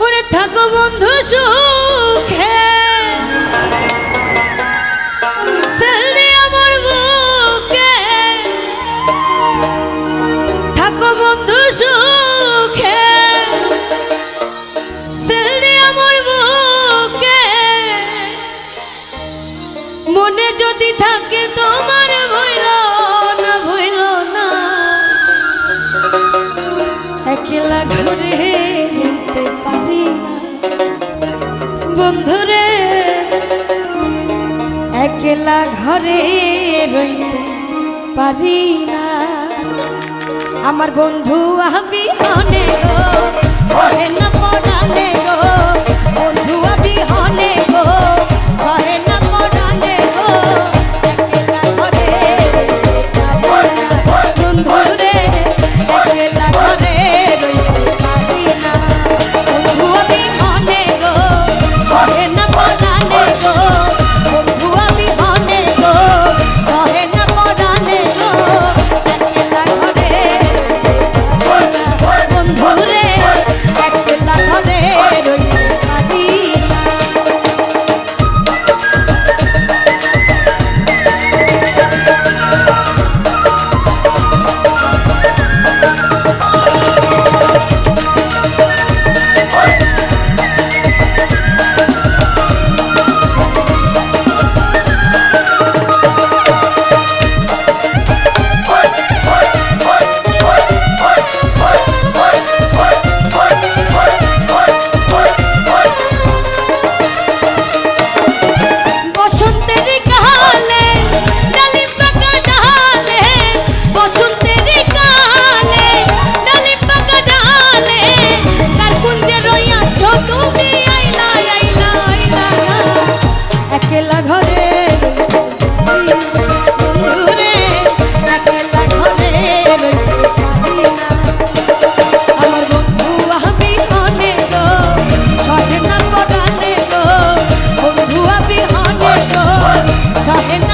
ওরে থাকো বন্ধু সুখে। আমার বুকে। থাকো বন্ধু সুখে। আমার বুকে। মনে যদি থাকে তোমার ভইল না ভইল না। একলা ঘরে বন্ধুরে একলা ঘরে রইতে পারি না। আমার বন্ধু আমি অনেক না Amen.